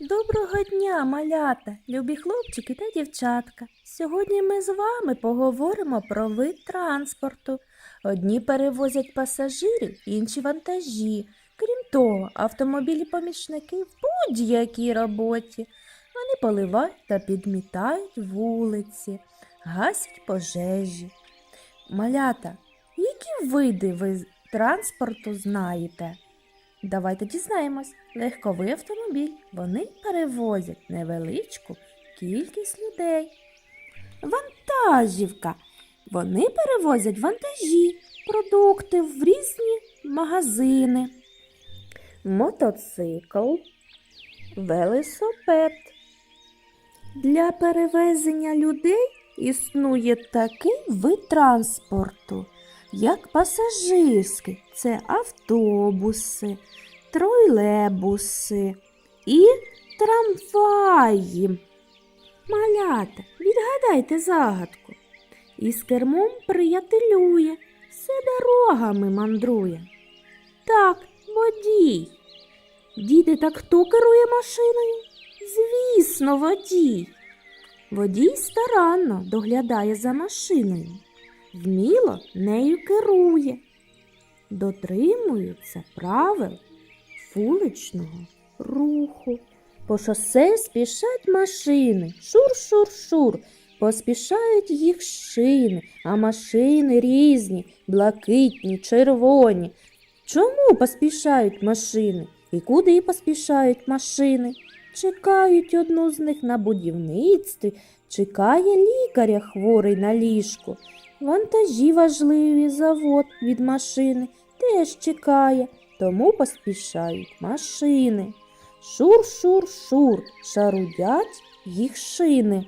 Доброго дня, малята, любі хлопчики та дівчатка. Сьогодні ми з вами поговоримо про вид транспорту. Одні перевозять пасажирів, інші вантажі. Крім того, автомобілі-помічники в будь-якій роботі. Вони поливають та підмітають вулиці, гасять пожежі. Малята, які види ви транспорту знаєте? Давайте дізнаємось. Легковий автомобіль. Вони перевозять невеличку кількість людей. Вантажівка. Вони перевозять вантажі, продукти в різні магазини. Мотоцикл, велосипед. Для перевезення людей існує такий вид транспорту, як пасажирський. Це автобуси, тролейбуси і трамваї. Малята, відгадайте загадку. Із кермом приятелює, все дорогами мандрує. Так, водій. Діти, так хто керує машиною? Звісно, водій. Водій старанно доглядає за машиною, вміло нею керує, дотримуються правил вуличного руху. По шосе спішать машини, шур-шур-шур, поспішають їх шини, а машини різні, блакитні, червоні. Чому поспішають машини? І куди поспішають машини? Чекають одну з них на будівництві, чекає лікаря хворий на ліжку. Вантажі важливі завод від машини теж чекає, тому поспішають машини. Шур-шур-шур, шарудять їх шини.